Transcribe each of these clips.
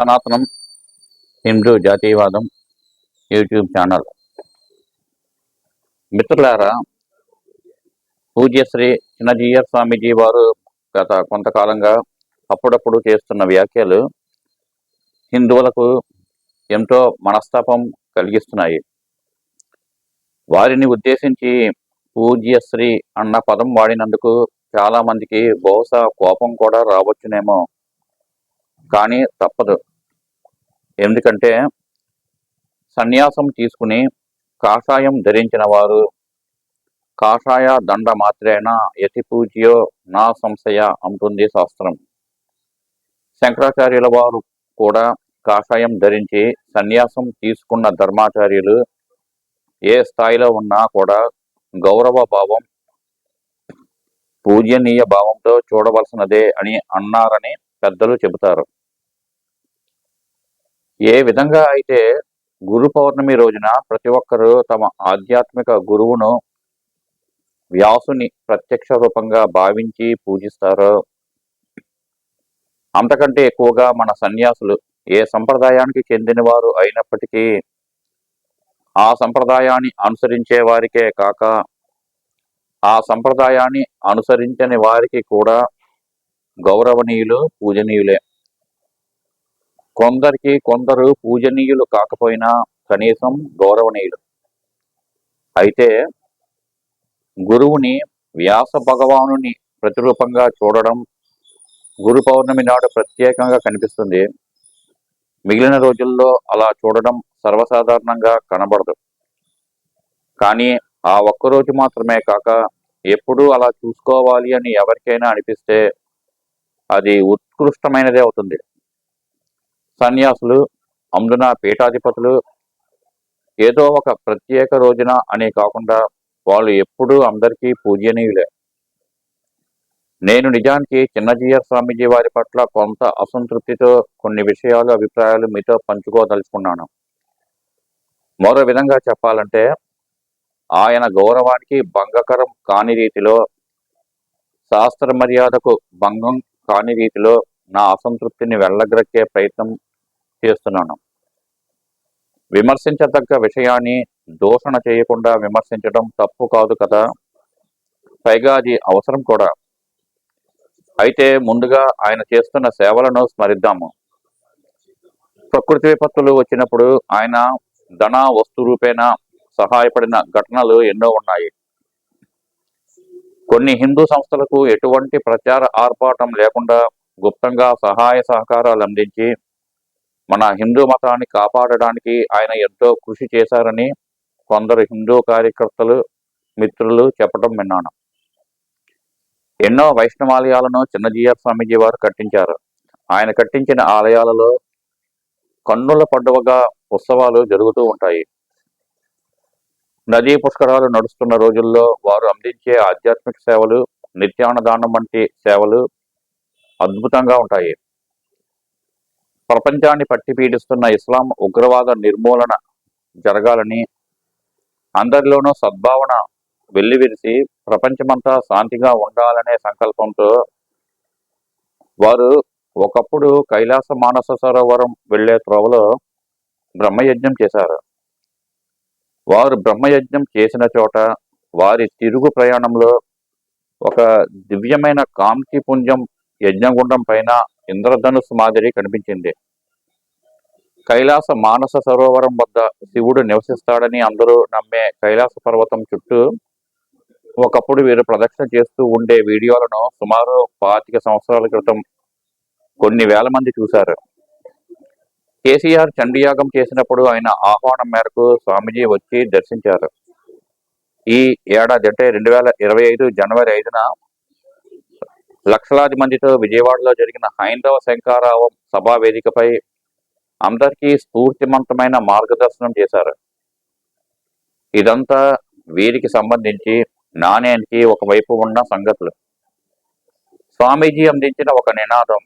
సనాతనం హిందూ జాతీయవాదం YouTube channel. మిత్రులారా పూజ్యశ్రీ చిన్నజీయర్ స్వామీజీ వారు గత కొంతకాలంగా అప్పుడప్పుడు చేస్తున్న వ్యాఖ్యలు హిందువులకు ఎంతో మనస్తాపం కలిగిస్తున్నాయి. వారిని ఉద్దేశించి పూజ్యశ్రీ అన్న పదం వాడినందుకు చాలా మందికి బహుశా కోపం కూడా రావచ్చునేమో. కానీ తప్పదు. ఎందుకంటే సన్యాసం తీసుకుని కాషాయం ధరించిన వారు కాషాయ దండ మాత్రేన యతి పూజ్యో నా సంశయ అంటుంది శాస్త్రం. శంకరాచార్యుల వారు కూడా కాషాయం ధరించి సన్యాసం తీసుకున్న ధర్మాచార్యులు ఏ స్థాయిలో ఉన్నా కూడా గౌరవ భావం పూజనీయ భావంతో చూడవలసినదే అని అన్నారని పెద్దలు చెబుతారు. ఏ విధంగా అయితే గురు పౌర్ణమి రోజున ప్రతి ఒక్కరూ తమ ఆధ్యాత్మిక గురువును వ్యాసుని ప్రత్యక్ష రూపంగా భావించి పూజిస్తారో అంతకంటే ఎక్కువగా మన సన్యాసులు ఏ సంప్రదాయానికి చెందినవారు అయినప్పటికీ ఆ సంప్రదాయాన్ని అనుసరించే వారికే కాక ఆ సంప్రదాయాన్ని అనుసరించని వారికి కూడా గౌరవనీయులు పూజనీయులే. కొందరికి కొందరు పూజనీయులు కాకపోయినా కనీసం గౌరవనీయులు. అయితే గురువుని వ్యాస భగవానుని ప్రతిరూపంగా చూడడం గురు పౌర్ణమి నాడు ప్రత్యేకంగా కనిపిస్తుంది. మిగిలిన రోజుల్లో అలా చూడడం సర్వసాధారణంగా కనబడదు. కానీ ఆ ఒక్కరోజు మాత్రమే కాక ఎప్పుడూ అలా చూసుకోవాలి అని ఎవరికైనా అనిపిస్తే అది ఉత్కృష్టమైనదే అవుతుంది. సన్యాసులు అందున పీఠాధిపతులు ఏదో ఒక ప్రత్యేక రోజున అని కాకుండా వాళ్ళు ఎప్పుడూ అందరికీ పూజనీయులే. నేను నిజానికి చిన్నజీయర్ స్వామీజీ వారి పట్ల కొంత అసంతృప్తితో కొన్ని విషయాలు అభిప్రాయాలు మీతో పంచుకోదలుచుకున్నాను. మరో విధంగా చెప్పాలంటే ఆయన గౌరవానికి భంగకరం కాని రీతిలో శాస్త్ర మర్యాదకు భంగం కాని రీతిలో నా అసంతృప్తిని వెళ్ళగ్రక్కే ప్రయత్నం చేస్తున్నాను. విమర్శించదగ్గ విషయాన్ని దూషణ చేయకుండా విమర్శించడం తప్పు కాదు కదా? పైగా అది అవసరం కూడా. అయితే ముందుగా ఆయన చేస్తున్న సేవలను స్మరిద్దాము. ప్రకృతి విపత్తులు వచ్చినప్పుడు ఆయన ధన వస్తు రూపేణ సహాయపడిన ఘటనలు ఎన్నో ఉన్నాయి. కొన్ని హిందూ సంస్థలకు ఎటువంటి ప్రచార ఆర్పాటం లేకుండా గుప్తంగా సహాయ సహకారాలు అందించి మన హిందూ మతాన్ని కాపాడడానికి ఆయన ఎంతో కృషి చేశారని కొందరు హిందూ కార్యకర్తలు మిత్రులు చెప్పడం విన్నాను. ఎన్నో వైష్ణవాలయాలను చిన్నజీఆర్ స్వామీజీ వారు కట్టించారు. ఆయన కట్టించిన ఆలయాలలో కన్నుల పండుగగా ఉత్సవాలు జరుగుతూ ఉంటాయి. నదీ పుష్కరాలు నడుస్తున్న రోజుల్లో వారు అందించే ఆధ్యాత్మిక సేవలు నిత్యాన్నదానం వంటి సేవలు అద్భుతంగా ఉంటాయి. ప్రపంచాన్ని పట్టి పీడిస్తున్న ఇస్లాం ఉగ్రవాద నిర్మూలన జరగాలని అందరిలోనూ సద్భావన వెల్లివిరిసి ప్రపంచమంతా శాంతిగా ఉండాలనే సంకల్పంతో వారు ఒకప్పుడు కైలాస మానస సరోవరం వెళ్ళే త్రోవలో బ్రహ్మయజ్ఞం చేశారు. వారు బ్రహ్మయజ్ఞం చేసిన చోట వారి తిరుగు ప్రయాణంలో ఒక దివ్యమైన కాంతి పుంజం యజ్ఞగుండం పైన ఇంద్రధనుస్సు మాదిరి కనిపించింది. కైలాస మానస సరోవరం వద్ద శివుడు నివసిస్తాడని అందరూ నమ్మే కైలాస పర్వతం చుట్టూ ఒకప్పుడు వీరు ప్రదక్షిణ చేస్తూ ఉండే వీడియోలను సుమారు పాతిక సంవత్సరాల క్రితం కొన్ని వేల మంది చూశారు. కేసీఆర్ చండీయాగం చేసినప్పుడు ఆయన ఆహ్వానం మేరకు స్వామీజీ వచ్చి దర్శించారు. ఈ ఏడాది అంటే రెండు వేల ఇరవై ఐదు జనవరి ఐదున లక్షలాది మందితో విజయవాడలో జరిగిన హైందవ శంకారావం సభా వేదికపై అందరికీ స్ఫూర్తిమంతమైన మార్గదర్శనం చేశారు. ఇదంతా వీరికి సంబంధించి నాణ్యానికి ఒకవైపు ఉన్న సంగతులు. స్వామీజీ అందించిన ఒక నినాదం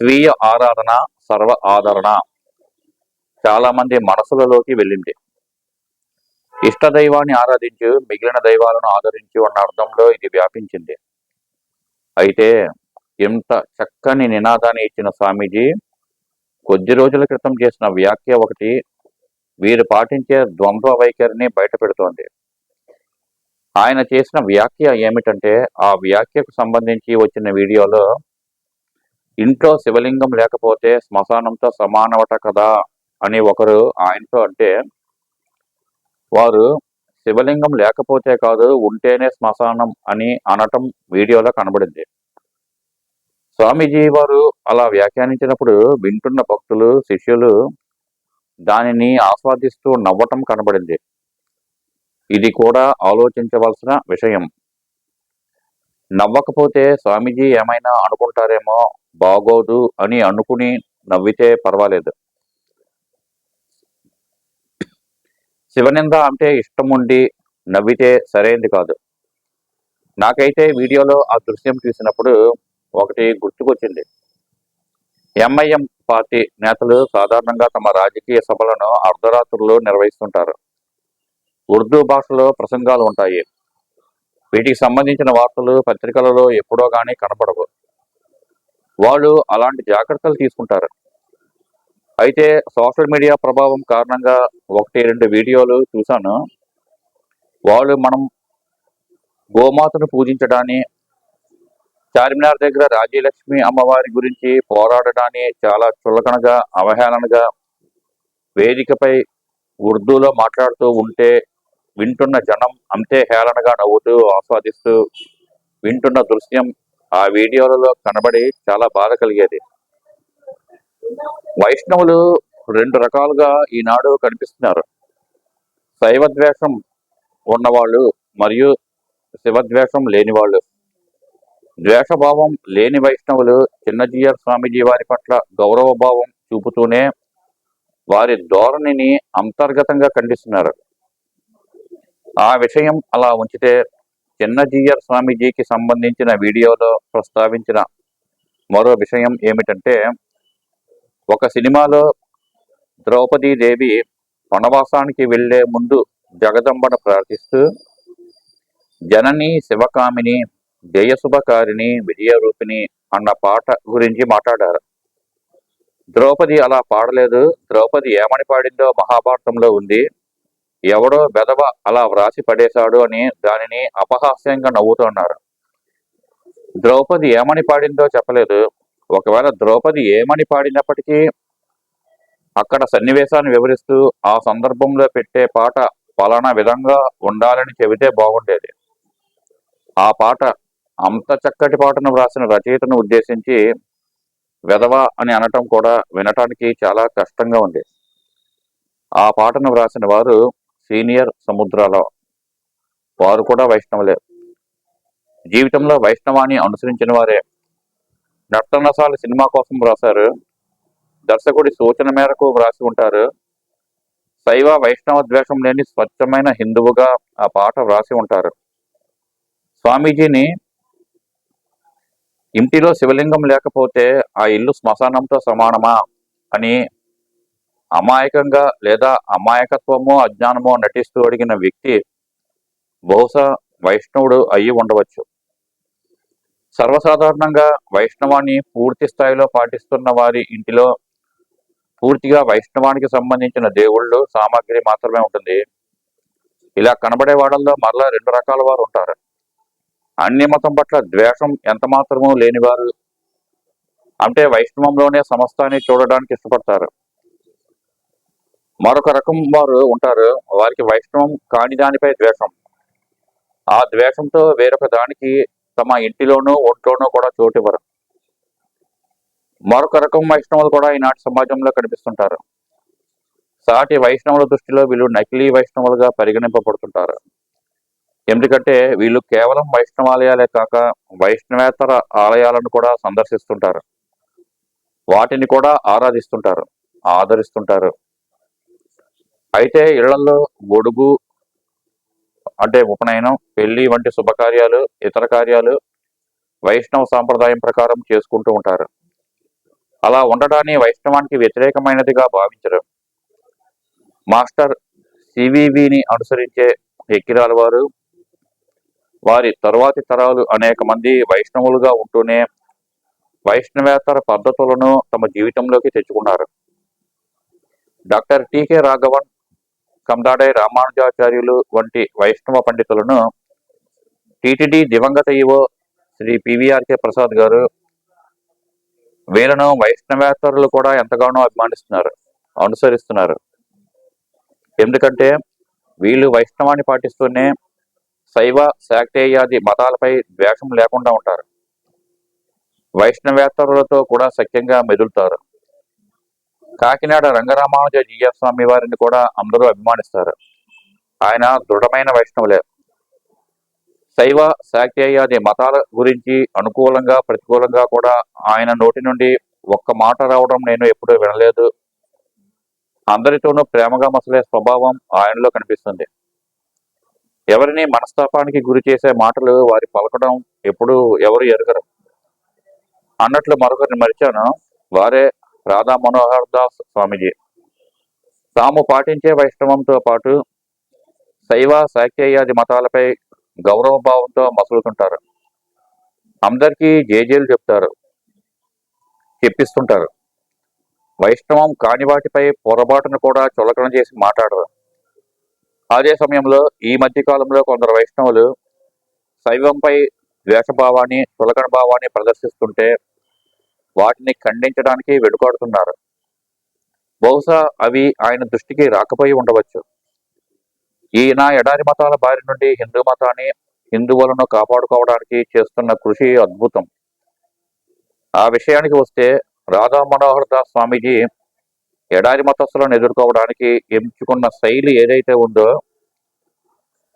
స్వీయ ఆరాధన సర్వ ఆదరణ చాలామంది మనసులలోకి వెళ్ళింది. ఇష్ట దైవాన్ని ఆరాధించు మిగిలిన దైవాలను ఆదరించు అన్న అర్థంలో ఇది వ్యాపించింది. అయితే ఎంత చక్కని నినాదాన్ని ఇచ్చిన స్వామీజీ కొద్ది రోజుల క్రితం చేసిన వ్యాఖ్య ఒకటి వీరు పాటించే ద్వంద్వ వైఖరిని బయటపెడుతోంది ఆయన చేసిన వ్యాఖ్య ఏమిటంటే ఆ వ్యాఖ్యకు సంబంధించి వచ్చిన వీడియోలో ఇంట్లో శివలింగం లేకపోతే శ్మశానంతో సమానమట కదా అని ఒకరు ఆయనతో అంటే వారు శివలింగం లేకపోతే కాదు ఉంటేనే శ్మశానం అని అనటం వీడియోలో కనబడింది. స్వామీజీ వారు అలా వ్యాఖ్యానించినప్పుడు వింటున్న భక్తులు శిష్యులు దానిని ఆస్వాదిస్తూ నవ్వటం కనబడింది. ఇది కూడా ఆలోచించవలసిన విషయం. నవ్వకపోతే స్వామీజీ ఏమైనా అనుకుంటారేమో బాగోదు అని అనుకుని నవ్వితే పర్వాలేదు. శివనింద అంటే ఇష్టం ఉండి నవ్వితే సరైంది కాదు. నాకైతే వీడియోలో ఆ దృశ్యం చూసినప్పుడు ఒకటి గుర్తుకొచ్చింది. ఎంఐఎం పార్టీ నేతలు సాధారణంగా తమ రాజకీయ సభలను అర్ధరాత్రులు నిర్వహిస్తుంటారు. ఉర్దూ భాషలో ప్రసంగాలు ఉంటాయి. వీటికి సంబంధించిన వార్తలు పత్రికలలో ఎప్పుడో కానీ కనపడవు. వాళ్ళు అలాంటి జాగ్రత్తలు తీసుకుంటారు. అయితే సోషల్ మీడియా ప్రభావం కారణంగా ఒకటి రెండు వీడియోలు చూశాను. వాళ్ళు మనం గోమాతను పూజించడాన్ని చార్మినార్ దగ్గర రాజ్యలక్ష్మి అమ్మవారి గురించి పోరాడడాన్ని చాలా చులకనగా అవహేళనగా వేదికపై ఉర్దూలో మాట్లాడుతూ ఉంటే వింటున్న జనం అంతే హేళనగా నవ్వుతూ ఆస్వాదిస్తూ వింటున్న దృశ్యం ఆ వీడియోలలో కనబడి చాలా బాధ కలిగేది. వైష్ణవులు రెండు రకాలుగా ఈనాడు కనిపిస్తున్నారు. శైవద్వేషం ఉన్నవాళ్ళు మరియు శివద్వేషం లేని వాళ్ళు ద్వేషభావం లేని వైష్ణవులు చిన్నజీయర్ స్వామిజీ వారి పట్ల గౌరవ భావం చూపుతూనే వారి ధోరణిని అంతర్గతంగా ఖండిస్తున్నారు. ఆ విషయం అలా ఉంచితే చిన్నజీయర్ స్వామీజీకి సంబంధించిన వీడియోలో ప్రస్తావించిన మరో విషయం ఏమిటంటే ఒక సినిమాలో ద్రౌపదీదేవి వనవాసానికి వెళ్ళే ముందు జగదంబను ప్రార్థిస్తూ జనని శివకామిని జయశుభకారిణి విజయరూపిణి అన్న పాట గురించి మాట్లాడారు. ద్రౌపది అలా పాడలేదు. ద్రౌపది ఏమని పాడిందో మహాభారతంలో ఉంది. ఎవడో బెదవ అలా వ్రాసి పడేశాడు అని దానిని అపహాస్యంగా నవ్వుతున్నారు ద్రౌపది ఏమని పాడిందో చెప్పలేదు. ఒకవేళ ద్రౌపది ఏమని పాడినప్పటికీ అక్కడ సన్నివేశాన్ని వివరిస్తూ ఆ సందర్భంలో పెట్టే పాట పలానా విధంగా ఉండాలని చెబితే బాగుండేది. ఆ పాట అంత చక్కటి పాటను వ్రాసిన రచయితను ఉద్దేశించి వెధవ అని అనటం కూడా వినటానికి చాలా కష్టంగా ఉంది. ఆ పాటను వ్రాసిన వారు సీనియర్ సముద్రాల వారు కూడా వైష్ణవులే. జీవితంలో వైష్ణవాన్ని అనుసరించిన వారే. నర్తనసాల సినిమా కోసం రాశారు. దర్శకుడి సూచన మేరకు వ్రాసి ఉంటారు. శైవ వైష్ణవ ద్వేషం లేని స్వచ్ఛమైన హిందువుగా ఆ పాట వ్రాసి ఉంటారు. స్వామీజీని ఇంటిలో శివలింగం లేకపోతే ఆ ఇల్లు శ్మశానంతో సమానమా అని అమాయకంగా లేదా అమాయకత్వమో అజ్ఞానమో నటిస్తూ అడిగిన వ్యక్తి బహుశా వైష్ణవుడు అయ్యి ఉండవచ్చు. సర్వసాధారణంగా వైష్ణవాన్ని పూర్తి స్థాయిలో పాటిస్తున్న వారి ఇంటిలో పూర్తిగా వైష్ణవానికి సంబంధించిన దేవుళ్ళు సామాగ్రి మాత్రమే ఉంటుంది. ఇలా కనబడే వాళ్ళల్లో మరలా రెండు రకాల వారు ఉంటారు. అన్ని మతం పట్ల ద్వేషం ఎంత మాత్రమూ లేనివారు అంటే వైష్ణవంలోనే సమస్తాన్ని చూడడానికి ఇష్టపడతారు. మరొక రకం వారు ఉంటారు. వారికి వైష్ణవం కాని దానిపై ద్వేషం. ఆ ద్వేషంతో వేరొక దానికి తమ ఇంటిలోనూ ఒంట్లోనూ కూడా చోటివ్వరు మరొక రకం వైష్ణవులు కూడా ఈనాటి సమాజంలో కనిపిస్తుంటారు. సాటి వైష్ణవుల దృష్టిలో వీళ్ళు నకిలీ వైష్ణవులుగా పరిగణింపబడుతుంటారు. ఎందుకంటే వీళ్ళు కేవలం వైష్ణవాలయాలే కాక వైష్ణవేతర ఆలయాలను కూడా సందర్శిస్తుంటారు. వాటిని కూడా ఆరాధిస్తుంటారు ఆదరిస్తుంటారు. అయితే ఇళ్ళలో గొడుగు అంటే ఉపనయనం పెళ్ళి వంటి శుభకార్యాలు ఇతర కార్యాలు వైష్ణవ సాంప్రదాయం ప్రకారం చేసుకుంటూ ఉంటారు. అలా ఉండడాన్ని వైష్ణవానికి వ్యతిరేకమైనదిగా భావించరు. మాస్టర్ సివివిని అనుసరించే ఎక్కిరాల వారు వారి తరువాతి తరాలు అనేక మంది వైష్ణవులుగా ఉంటూనే వైష్ణవేతర పద్ధతులను తమ జీవితంలోకి తెచ్చుకున్నారు. Doctor T K Raghavan Kandade Ramanujacharyulu వంటి వైష్ణవ పండితులను టిటిడి దివంగత ఈవో శ్రీ పివిఆర్కే ప్రసాద్ గారు వీళ్ళను వైష్ణవేతరులు కూడా ఎంతగానో అభిమానిస్తున్నారు అనుసరిస్తున్నారు. ఎందుకంటే వీళ్ళు వైష్ణవాన్ని పాటిస్తూనే శైవ శాక్తేయాది మతాలపై ద్వేషం లేకుండా ఉంటారు. వైష్ణవేత్తరులతో కూడా సఖ్యంగా మెదులుతారు. కాకినాడ రంగరామానుజ జీయ స్వామి వారిని కూడా అందరూ అభిమానిస్తారు. ఆయన దృఢమైన వైష్ణవులే. శైవ శాక్తేయాది మతాల గురించి అనుకూలంగా ప్రతికూలంగా కూడా ఆయన నోటి నుండి ఒక్క మాట రావడం నేను ఎప్పుడూ వినలేదు. అందరితోనూ ప్రేమగా మసలే స్వభావం ఆయనలో కనిపిస్తుంది. ఎవరిని మనస్తాపానికి గురి చేసే మాటలు వారి పలకడం ఎప్పుడు ఎవరు ఎరగరు. అన్నట్లు మరొకరిని మరిచాను. వారే రాధా మనోహర్ దాస్ స్వామిజీ. తాము పాటించే వైష్ణవంతో పాటు శైవ శాక్తేయాది మతాలపై గౌరవ భావంతో మసులుతుంటారు. అందరికీ జేజేలు చెప్తారు. చెప్పిస్తుంటారు. వైష్ణవం కాని వాటిపై పొరపాటును కూడా చులకన చేసి మాట్లాడరు. అదే సమయంలో ఈ మధ్య కాలంలో కొందరు వైష్ణవులు శైవంపై ద్వేషభావాన్ని చులకన భావాన్ని ప్రదర్శిస్తుంటే వాటిని ఖండించడానికి వెనుకాడుతున్నారు. బహుశా అవి ఆయన దృష్టికి రాకపోయి ఉండవచ్చు. ఈయన ఎడారి మతాల బారి నుండి హిందూ మతాన్ని హిందువులను కాపాడుకోవడానికి చేస్తున్న కృషి అద్భుతం. ఆ విషయానికి వస్తే రాధా మనోహర్ దాస్ స్వామీజీ ఎడారి మతస్థులను ఎదుర్కోవడానికి ఎంచుకున్న శైలి ఏదైతే ఉందో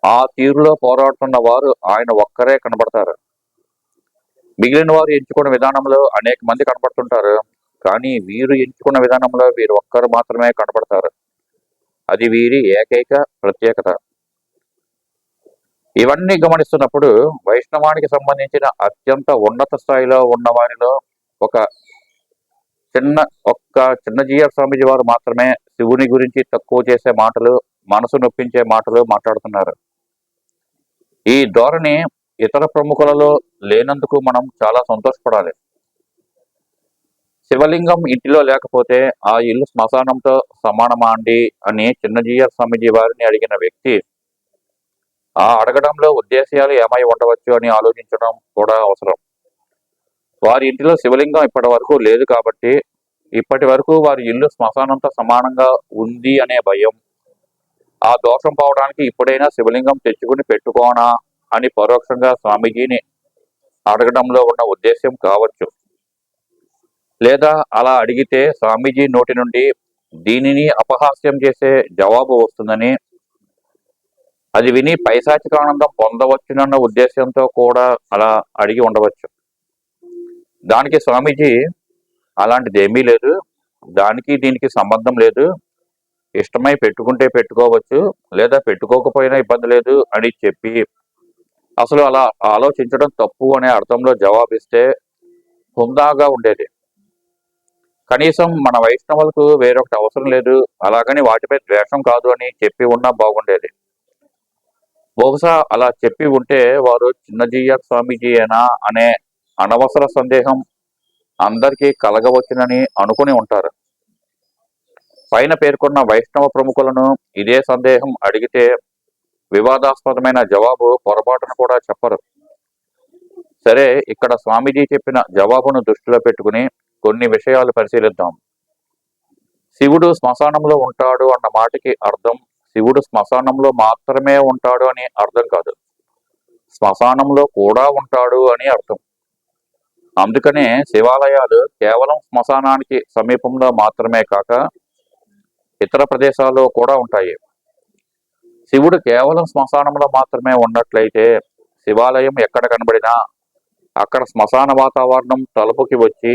ఆ తీరులో పోరాడుతున్న వారు ఆయన ఒక్కరే కనబడతారు. మిగిలిన వారు ఎంచుకున్న విధానంలో అనేక మంది కనబడుతుంటారు కానీ వీరు ఎంచుకున్న విధానంలో వీరు ఒక్కరు మాత్రమే కనబడతారు అది వీరి ఏకైక ప్రత్యేకత. ఇవన్నీ గమనిస్తున్నప్పుడు వైష్ణవానికి సంబంధించిన అత్యంత ఉన్నత స్థాయిలో ఉన్న వారిలో ఒక చిన్న ఒక్క చిన్న జీఆర్ స్వామీజీ వారు మాత్రమే శివుని గురించి తక్కువ చేసే మాటలు మనసు నొప్పించే మాటలు మాట్లాడుతున్నారు. ఈ ధోరణి ఇతర ప్రముఖులలో లేనందుకు మనం చాలా సంతోషపడాలి. శివలింగం ఇంటిలో లేకపోతే ఆ ఇల్లు శ్మశానంతో సమానమా అండి అని చిన్నజీయర్ స్వామిజీ వారిని అడిగిన వ్యక్తి ఆ అడగడంలో ఉద్దేశాలు ఏమై ఉండవచ్చు అని ఆలోచించడం కూడా అవసరం. వారి ఇంటిలో శివలింగం ఇప్పటి వరకు లేదు కాబట్టి ఇప్పటి వరకు వారి ఇల్లు శ్మశానంతో సమానంగా ఉంది అనే భయం. ఆ దోషం పోవడానికి ఇప్పుడైనా శివలింగం తెచ్చుకుని పెట్టుకోనా అని పరోక్షంగా స్వామీజీని అడగడంలో ఉన్న ఉద్దేశం కావచ్చు. లేదా అలా అడిగితే స్వామీజీ నోటి నుండి దీనిని అపహాస్యం చేసే జవాబు వస్తుందని అది విని పైశాచిక ఆనందం పొందవచ్చునన్న ఉద్దేశంతో కూడా అలా అడిగి ఉండవచ్చు. దానికి స్వామీజీ అలాంటిది ఏమీ లేదు దానికి దీనికి సంబంధం లేదు ఇష్టమై పెట్టుకుంటే పెట్టుకోవచ్చు లేదా పెట్టుకోకపోయినా ఇబ్బంది లేదు అని చెప్పి అసలు అలా ఆలోచించడం తప్పు అనే అర్థంలో జవాబిస్తే హుందాగా ఉండేది. కనీసం మన వైష్ణవులకు వేరొకటి అవసరం లేదు. అలాగని వాటిపై ద్వేషం కాదు అని చెప్పి ఉన్నా బాగుండేది. బహుశా అలా చెప్పి ఉంటే వారు చిన్నజీయ స్వామీజీయేనా అనే అనవసర సందేహం అందరికీ కలగవచ్చునని అనుకుని ఉంటారు. పైన పేర్కొన్న వైష్ణవ ప్రముఖులను ఇదే సందేహం అడిగితే వివాదాస్పదమైన జవాబు పొరపాటును కూడా చెప్పరు. సరే ఇక్కడ స్వామీజీ చెప్పిన జవాబును దృష్టిలో పెట్టుకుని కొన్ని విషయాలు పరిశీలిద్దాం. శివుడు శ్మశానంలో ఉంటాడు అన్న మాటకి అర్థం శివుడు శ్మశానంలో మాత్రమే ఉంటాడు అని అర్థం కాదు. శ్మశానంలో కూడా ఉంటాడు అని అర్థం. అందుకనే శివాలయాలు కేవలం శ్మశానానికి సమీపంలో మాత్రమే కాక ఇతర ప్రదేశాల్లో కూడా ఉంటాయి. శివుడు కేవలం శ్మశానంలో మాత్రమే ఉన్నట్లయితే శివాలయం ఎక్కడ కనబడినా అక్కడ శ్మశాన వాతావరణం తలుపుకి వచ్చి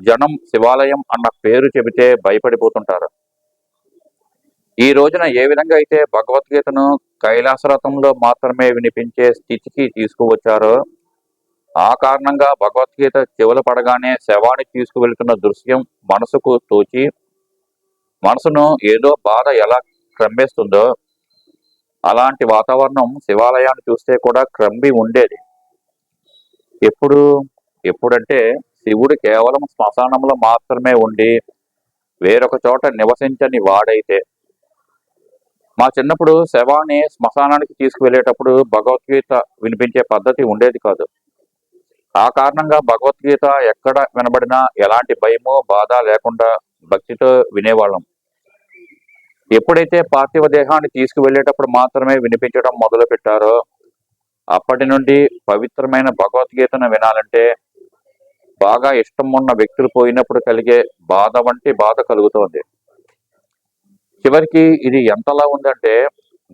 జనం శివాలయం అన్న పేరు చెబితే భయపడిపోతుంటారు. ఈ రోజున ఏ విధంగా అయితే భగవద్గీతను కైలాసరథంలో మాత్రమే వినిపించే స్థితికి తీసుకువచ్చారో ఆ కారణంగా భగవద్గీత చెవులు పడగానే శవాన్ని తీసుకువెళ్తున్న దృశ్యం మనసుకు తోచి మనసును ఏదో బాధ ఎలా క్రమ్మేస్తుందో అలాంటి వాతావరణం శివాలయాన్ని చూస్తే కూడా క్రంబి ఉండేది. ఎప్పుడు ఎప్పుడంటే శివుడు కేవలం శ్మశానంలో మాత్రమే ఉండి వేరొక చోట నివసించని వాడైతే. మా చిన్నప్పుడు శవాన్ని శ్మశానానికి తీసుకువెళ్ళేటప్పుడు భగవద్గీత వినిపించే పద్ధతి ఉండేది కాదు. ఆ కారణంగా భగవద్గీత ఎక్కడ వినబడినా ఎలాంటి భయము బాధ లేకుండా భక్తితో వినేవాళ్ళం. ఎప్పుడైతే పార్థివ దేహాన్ని తీసుకువెళ్ళేటప్పుడు మాత్రమే వినిపించడం మొదలు పెట్టారో అప్పటి నుండి పవిత్రమైన భగవద్గీతను వినాలంటే బాగా ఇష్టం ఉన్న వ్యక్తులు పోయినప్పుడు కలిగే బాధ వంటి బాధ కలుగుతోంది. చివరికి ఇది ఎంతలా ఉందంటే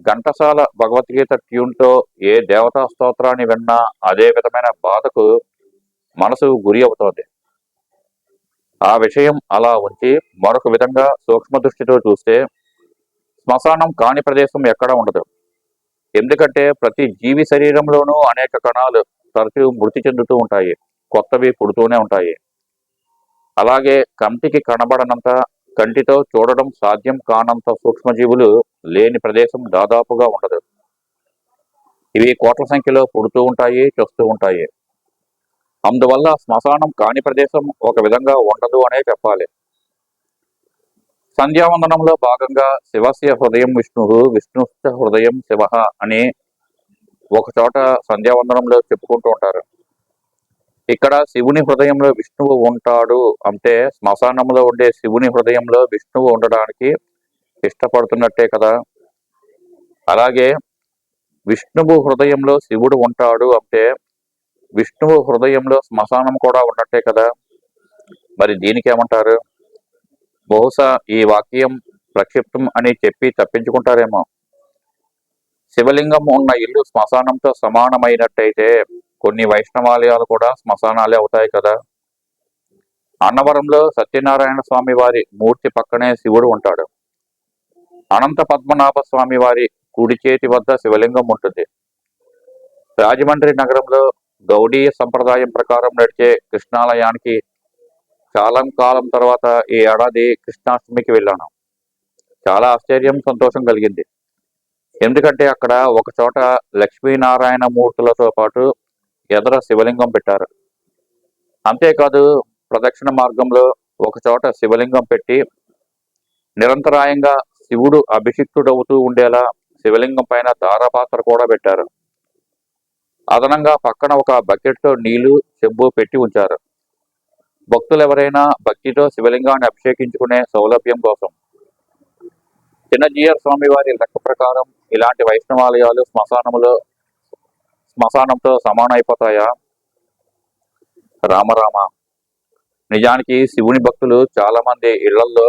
ఘంటసాల భగవద్గీత ట్యూన్తో ఏ దేవతా స్తోత్రాన్ని విన్నా అదే విధమైన బాధకు మనసు గురి అవుతోంది. ఆ విషయం అలా ఉంచి మరొక విధంగా సూక్ష్మ దృష్టితో చూస్తే శ్మశానం కాని ప్రదేశం ఎక్కడ ఉండదు. ఎందుకంటే ప్రతి జీవి శరీరంలోనూ అనేక కణాలు తరచూ మృతి చెందుతూ ఉంటాయి. కొత్తవి పుడుతూనే ఉంటాయి. అలాగే కంటికి కనబడనంత కంటితో చూడడం సాధ్యం కానంత సూక్ష్మజీవులు లేని ప్రదేశం దాదాపుగా ఉండదు. ఇవి కోట్ల సంఖ్యలో పుడుతూ ఉంటాయి చూస్తూ ఉంటాయి. అందువల్ల శ్మశానం కాని ప్రదేశం ఒక విధంగా ఉండదు అనే చెప్పాలి. సంధ్యావందనంలో భాగంగా శివస్య హృదయం విష్ణు విష్ణు హృదయం శివ అని ఒక చోట సంధ్యావందనంలో చెప్పుకుంటూ ఉంటారు. ఇక్కడ శివుని హృదయంలో విష్ణువు ఉంటాడు అంటే శ్మశానంలో ఉండే శివుని హృదయంలో విష్ణువు ఉండడానికి ఇష్టపడుతున్నట్టే కదా. అలాగే విష్ణువు హృదయంలో శివుడు ఉంటాడు అంటే విష్ణువు హృదయంలో శ్మశానం కూడా ఉన్నట్టే కదా. మరి దీనికి ఏమంటారు? బహుశా ఈ వాక్యం ప్రక్షిప్తం అని చెప్పి తప్పించుకుంటారేమో. శివలింగం ఉన్న ఇల్లు శ్మశానంతో సమానమైనట్టయితే కొన్ని వైష్ణవాలయాలు కూడా శ్మశానాలే అవుతాయి కదా. అన్నవరంలో సత్యనారాయణ స్వామి వారి మూర్తి పక్కనే శివుడు ఉంటాడు. అనంత పద్మనాభ స్వామి వారి కుడి చేతి వద్ద శివలింగం ఉంటుంది. రాజమండ్రి నగరంలో గౌడీయ సంప్రదాయం ప్రకారం నడిచే కృష్ణాలయానికి చాలా కాలం తర్వాత ఈ ఏడాది కృష్ణాష్టమికి వెళ్ళాను. చాలా ఆశ్చర్యం సంతోషం కలిగింది. ఎందుకంటే అక్కడ ఒక చోట లక్ష్మీనారాయణ మూర్తులతో పాటు ఎదర శివలింగం పెట్టారు. అంతేకాదు ప్రదక్షిణ మార్గంలో ఒక చోట శివలింగం పెట్టి నిరంతరాయంగా శివుడు అభిషిక్తుడవుతూ ఉండేలా శివలింగం పైన దారపాత్ర కూడా పెట్టారు. అదనంగా పక్కన ఒక బకెట్తో నీళ్ళు చెంబు పెట్టి ఉంచారు. భక్తులు ఎవరైనా భక్తితో శివలింగాన్ని అభిషేకించుకునే సౌలభ్యం కోసం. చిన్నజీయర్ స్వామి వారి లెక్క ప్రకారం ఇలాంటి వైష్ణవాలయాలు శ్మశానములో శ్మశానంతో సమానైపోతాయా? రామరామ నిజానికి శివుని భక్తులు చాలా మంది ఇళ్ళలో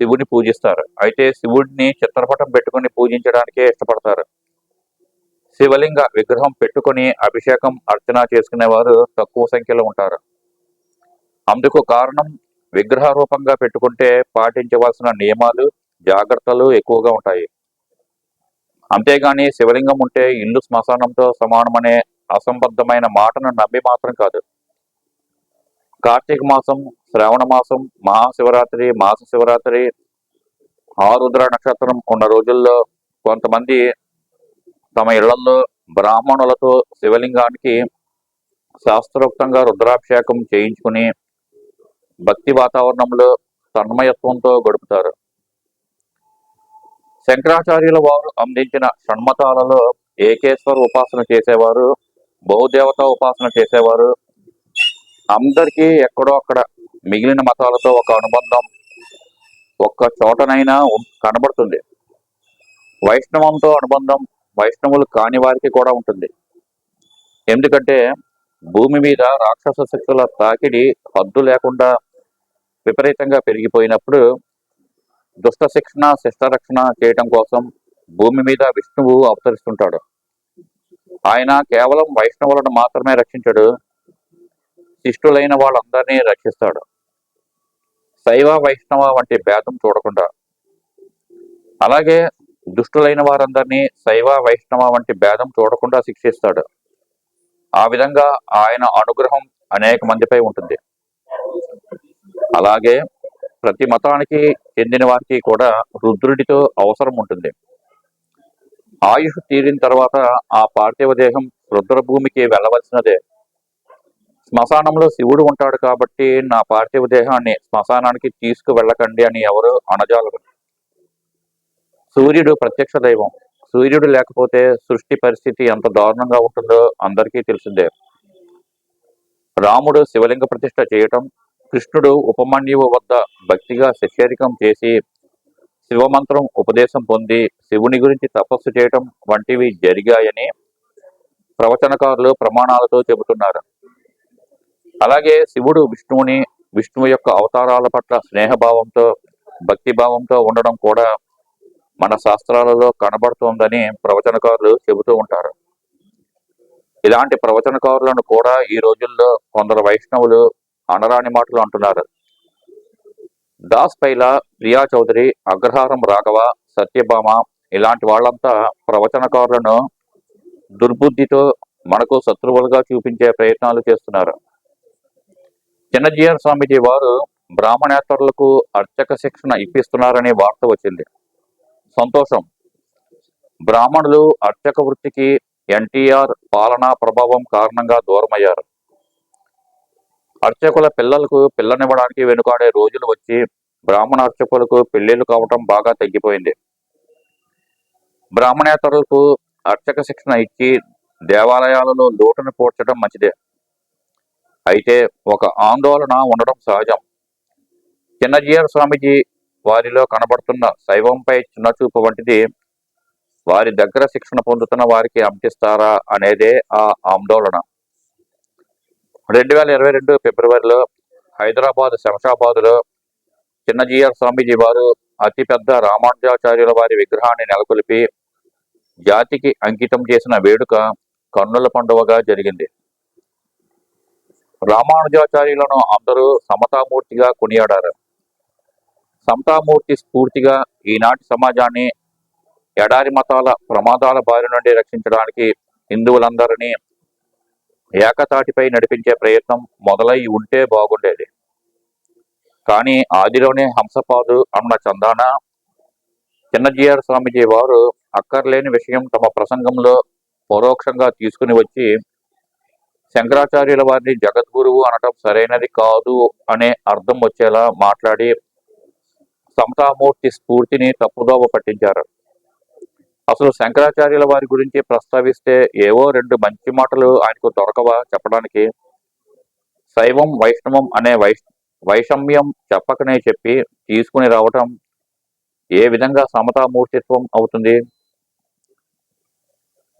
శివుని పూజిస్తారు. అయితే శివుడిని చిత్రపటం పెట్టుకుని పూజించడానికే ఇష్టపడతారు. శివలింగ విగ్రహం పెట్టుకొని అభిషేకం అర్చన చేసుకునేవారు తక్కువ సంఖ్యలో ఉంటారు. అందుకు కారణం విగ్రహ రూపంగా పెట్టుకుంటే పాటించవలసిన నియమాలు జాగ్రత్తలు ఎక్కువగా ఉంటాయి. అంతేగాని శివలింగం ఉంటే ఇల్లు శ్మశానంతో సమానమనే అసంబద్ధమైన మాటను నమ్మి మాత్రం కాదు. కార్తీక మాసం శ్రావణ మాసం మహాశివరాత్రి మాస శివరాత్రి ఆరుద్ర నక్షత్రం ఉన్న రోజుల్లో కొంతమంది తమ ఇళ్ళలో బ్రాహ్మణులతో శివలింగానికి శాస్త్రోక్తంగా రుద్రాభిషేకం చేయించుకుని భక్తి వాతావరణంలో తన్మయత్వంతో గడుపుతారు. శంకరాచార్యుల వారు అందించిన షణ్మతాలలో ఏకేశ్వర ఉపాసన చేసేవారు బహుదేవత ఉపాసన చేసేవారు. అందరికీ ఎక్కడో అక్కడ మిగిలిన మతాలతో ఒక అనుబంధం ఒక్క చోటనైనా కనబడుతుంది. వైష్ణవంతో అనుబంధం వైష్ణవులు కాని వారికి కూడా ఉంటుంది. ఎందుకంటే భూమి మీద రాక్షస శక్తుల తాకిడి హద్దు లేకుండా విపరీతంగా పెరిగిపోయినప్పుడు దుష్ట శిక్షణ శిష్ట రక్షణ చేయటం కోసం భూమి మీద విష్ణువు అవతరిస్తుంటాడు. ఆయన కేవలం వైష్ణవులను మాత్రమే రక్షించడు శిష్టులైన వాళ్ళందరినీ రక్షిస్తాడు. శైవ వైష్ణవ వంటి భేదం చూడకుండా. అలాగే దుష్టులైన వారందరినీ శైవ వైష్ణవ వంటి భేదం చూడకుండా శిక్షిస్తాడు. ఆ విధంగా ఆయన అనుగ్రహం అనేక మందిపై ఉంటుంది. అలాగే ప్రతి మతానికి చెందిన వారికి కూడా రుద్రుడితో అవసరం ఉంటుంది. ఆయుష్ తీరిన తర్వాత ఆ పార్థివ దేహం రుద్రభూమికి వెళ్ళవలసినదే. శ్మశానంలో శివుడు ఉంటాడు కాబట్టి నా పార్థివ దేహాన్ని శ్మశానానికి తీసుకువెళ్ళకండి అని ఎవరు అనజాలరు. సూర్యుడు ప్రత్యక్ష దైవం. సూర్యుడు లేకపోతే సృష్టి పరిస్థితి ఎంత దారుణంగా ఉంటుందో అందరికీ తెలిసిందే. రాముడు శివలింగ ప్రతిష్ఠ చేయటం కృష్ణుడు ఉపమన్యువు వద్ద భక్తిగా శిష్యరికం చేసి శివమంత్రం ఉపదేశం పొంది శివుని గురించి తపస్సు చేయటం వంటివి జరిగాయని ప్రవచనకారులు ప్రమాణాలతో చెబుతున్నారు. అలాగే శివుడు విష్ణువుని విష్ణువు యొక్క అవతారాల పట్ల స్నేహభావంతో భక్తిభావంతో ఉండడం కూడా మన శాస్త్రాలలో కనబడుతోందని ప్రవచనకారులు చెబుతూ ఉంటారు. ఇలాంటి ప్రవచనకారులను కూడా ఈ రోజుల్లో కొందరు వైష్ణవులు అనరాని మాటలు అంటున్నారు. దాస్ పైలా ప్రియా చౌదరి అగ్రహారం రాఘవ సత్యభామ ఇలాంటి వాళ్ళంతా ప్రవచనకారులను దుర్బుద్ధితో మనకు శత్రువులుగా చూపించే ప్రయత్నాలు చేస్తున్నారు. చిన్నజీఎన్ స్వామిజీ వారు బ్రాహ్మణేతరులకు అర్చక శిక్షణ ఇప్పిస్తున్నారనే వార్త వచ్చింది. సంతోషం. బ్రాహ్మణులు అర్చక వృత్తికి ఎన్టీఆర్ పాలనా ప్రభావం కారణంగా దూరమయ్యారు. అర్చకుల పిల్లలకు పిల్లనివ్వడానికి వెనుకాడే రోజులు వచ్చి బ్రాహ్మణ అర్చకులకు పెళ్ళిళ్ళు కావటం బాగా తగ్గిపోయింది. బ్రాహ్మణేతరులకు అర్చక శిక్షణ ఇచ్చి దేవాలయాలలో లోటును పోడ్చడం మంచిదే. అయితే ఒక ఆందోళన ఉండడం సహజం. చిన్నజీయర్ స్వామిజీ వారిలో కనబడుతున్న శైవంపై చిన్నచూపు వంటిది వారి దగ్గర శిక్షణ పొందుతున్న వారికి అంటిస్తారా అనేదే ఆ ఆందోళన. రెండు వేల ఇరవై రెండు ఫిబ్రవరిలో హైదరాబాద్ శంషాబాద్లో చిన్నజీఆర్ స్వామీజీ వారు అతిపెద్ద రామానుజాచార్యుల వారి విగ్రహాన్ని నెలకొల్పి జాతికి అంకితం చేసిన వేడుక కన్నుల పండుగగా జరిగింది. రామానుజాచార్యులను అందరూ సమతామూర్తిగా కొనియాడారు. సమతామూర్తి స్ఫూర్తిగా ఈనాటి సమాజాన్ని ఎడారి మతాల ప్రమాదాల బారి నుండి రక్షించడానికి హిందువులందరినీ ఏకతాటిపై నడిపించే ప్రయత్నం మొదలై ఉంటే బాగుండేది. కానీ ఆదిలోనే హంసపాదు అన్న చందాన చిన్నజీఆర్ స్వామిజీ వారు అక్కర్లేని విషయం తమ ప్రసంగంలో పరోక్షంగా తీసుకుని వచ్చి శంకరాచార్యుల వారిని జగద్గురువు అనటం సరైనది కాదు అనే అర్థం వచ్చేలా మాట్లాడి సమతామూర్తి స్ఫూర్తిని తప్పుదోవ పట్టించారు. అసలు శంకరాచార్యుల వారి గురించి ప్రస్తావిస్తే ఏవో రెండు మంచి మాటలు ఆయనకు దొరకవా చెప్పడానికి? శైవం వైష్ణవం అనే వైష్ వైషమ్యం చెప్పకనే చెప్పి తీసుకుని రావటం ఏ విధంగా సమతామూర్తిత్వం అవుతుంది?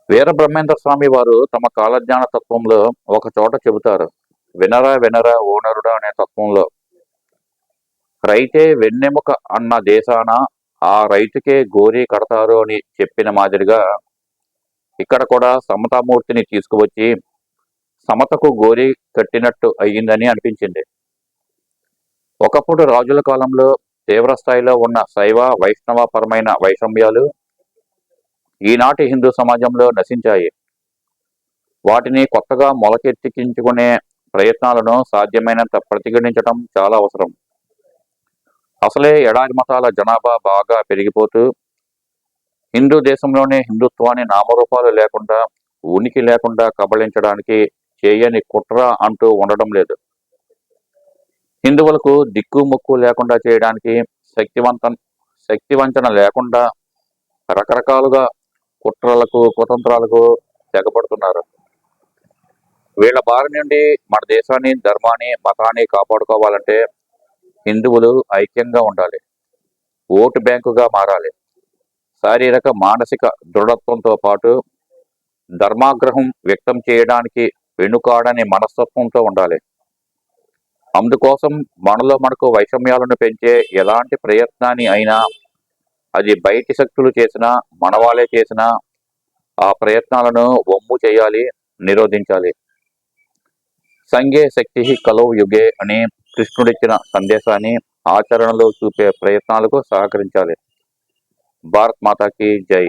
వీరబ్రహ్మేంద్ర స్వామి వారు తమ కాలజ్ఞాన తత్వంలో ఒక చోట చెబుతారు వినరా వినరా ఓనరుడా అనే తత్వంలో. రైతే వెన్నెముక అన్న దేశాన ఆ రైతుకే గోరీ కడతారు అని చెప్పిన మాదిరిగా ఇక్కడ కూడా సమతామూర్తిని తీసుకువచ్చి సమతకు గోరీ కట్టినట్టు అయ్యిందని అనిపించింది. ఒకప్పుడు రాజుల కాలంలో తీవ్ర స్థాయిలో ఉన్న శైవ వైష్ణవ పరమైన వైషమ్యాలు ఈనాటి హిందూ సమాజంలో నశించాయి. వాటిని కొత్తగా మొలకెత్తికించుకునే ప్రయత్నాలను సాధ్యమైనంత ప్రతిఘటించడం చాలా అవసరం. అసలే ఎడారి మతాల జనాభా బాగా పెరిగిపోతూ హిందూ దేశంలోనే హిందుత్వాన్ని నామరూపాలు లేకుండా ఉనికి లేకుండా కబళించడానికి చేయని కుట్ర అంటూ ఉండడం లేదు. హిందువులకు దిక్కు ముక్కు లేకుండా చేయడానికి శక్తివంతం శక్తివంచన లేకుండా రకరకాలుగా కుట్రలకు కుతంత్రాలకు తెగపడుతున్నారు. వీళ్ళ బారి నుండి మన దేశాన్ని ధర్మాన్ని మతాన్ని కాపాడుకోవాలంటే హిందువులు ఐక్యంగా ఉండాలి. ఓటు బ్యాంకుగా మారాలి. శారీరక మానసిక దృఢత్వంతో పాటు ధర్మాగ్రహం వ్యక్తం చేయడానికి వెనుకాడని మనస్తత్వంతో ఉండాలి. అందుకోసం మనలో మనకు వైషమ్యాలను పెంచే ఎలాంటి ప్రయత్నాన్ని అయినా అది బయటి శక్తులు చేసినా మనవాళ్ళే చేసినా ఆ ప్రయత్నాలను వమ్ము చేయాలి నిరోధించాలి. సంఘే శక్తి కలవు యుగే అని కృష్ణుడిచ్చిన సందేశాన్ని ఆచరణలో చూపే ప్రయత్నాలకు సహకరించాలి. భారత్ మాతాకి జై.